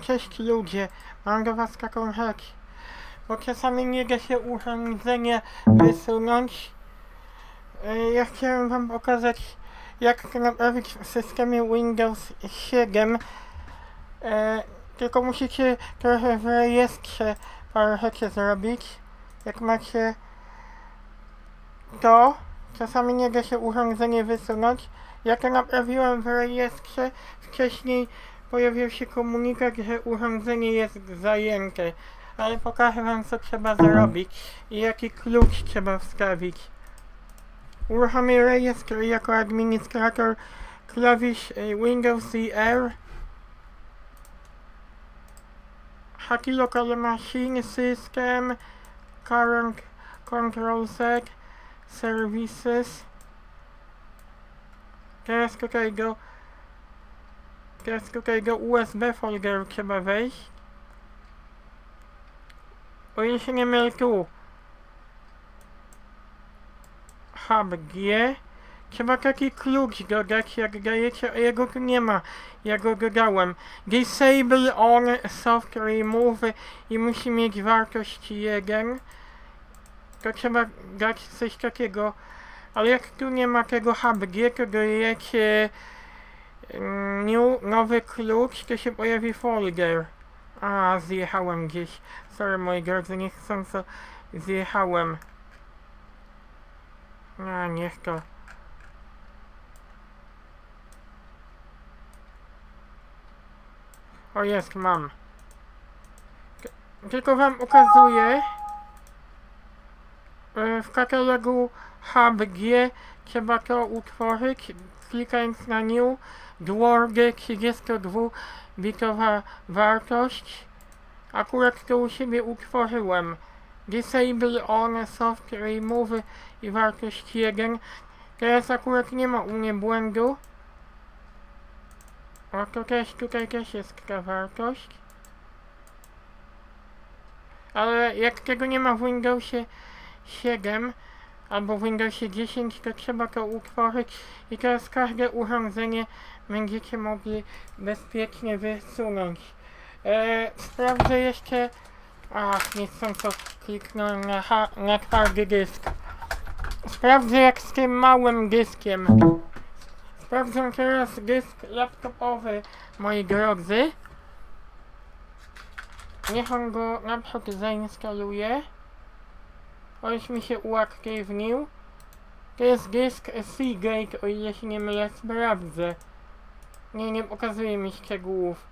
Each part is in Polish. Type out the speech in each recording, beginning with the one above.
Cześć ludzie, mam do was taką rzecz. Bo czasami nie da się urządzenie wysunąć. E, Ja chciałem wam pokazać jak to naprawić w systemie Windows 7. E, Tylko musicie trochę w rejestrze parę rzeczy zrobić. Jak macie to, czasami nie da się urządzenie wysunąć. Ja to naprawiłem w rejestrze. Wcześniej pojawił się komunikat, że urządzenie jest zajęte. Ale pokażę wam co trzeba zrobić i jaki klucz trzeba wstawić. Uruchomię rejestr jako administrator klawisz y, Windows i R. Haki local machine system current control set services Teraz tutaj do Teraz tutaj do USB folder trzeba wejść. O ile się nie mylę tu. HubG. Trzeba taki klucz dodać, jak dajecie, a jego tu nie ma. Ja go dodałem. Disable on soft remove i musi mieć wartość 1. To trzeba dać coś takiego. Ale jak tu nie ma tego HubG, to dajecie new, nowy klucz, to się pojawi folder. A, zjechałem gdzieś. Sorry moi drodzy, niechcąco zjechałem. A, niech to. O, jest, mam. Tylko wam ukazuję. E, W katalogu HubG trzeba to utworzyć. Klikając na New, długie 32-bitowa wartość. Akurat to u siebie utworzyłem. Disable on soft remove i wartość 1. Teraz akurat nie ma u mnie błędu. O, to też, tutaj też jest ta wartość. Ale jak tego nie ma w Windowsie 7 albo w Windowsie 10, to trzeba to utworzyć i teraz każde urządzenie będziecie mogli bezpiecznie wysunąć. E, sprawdzę jeszcze... Ach, niechcąco kliknąłem na, ha- na twardy dysk. Sprawdzę jak z tym małym dyskiem. Sprawdzę teraz dysk laptopowy, moi drodzy. Niech on go naprzód zainstaluje. O, już mi się uaktywnił. To jest dysk Seagate, o ile się nie mylę, sprawdzę. Nie, nie pokazuje mi szczegółów.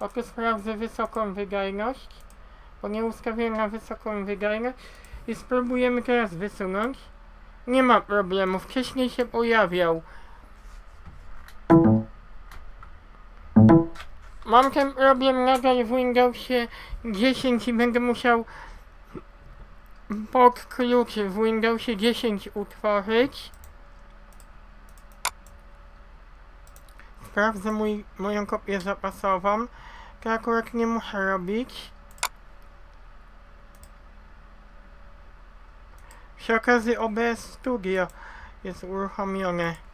Oto sprawdzę wysoką wydajność, bo nie ustawiłem na wysoką wydajność i spróbujemy teraz wysunąć. Nie ma problemu, wcześniej się pojawiał. Mam ten problem nadal w Windowsie 10 i będę musiał pod klucz w Windowsie 10 utworzyć. Sprawdzę mój, moją kopię zapasową. To akurat nie muszę robić. Przy okazji OBS Studio jest uruchomione.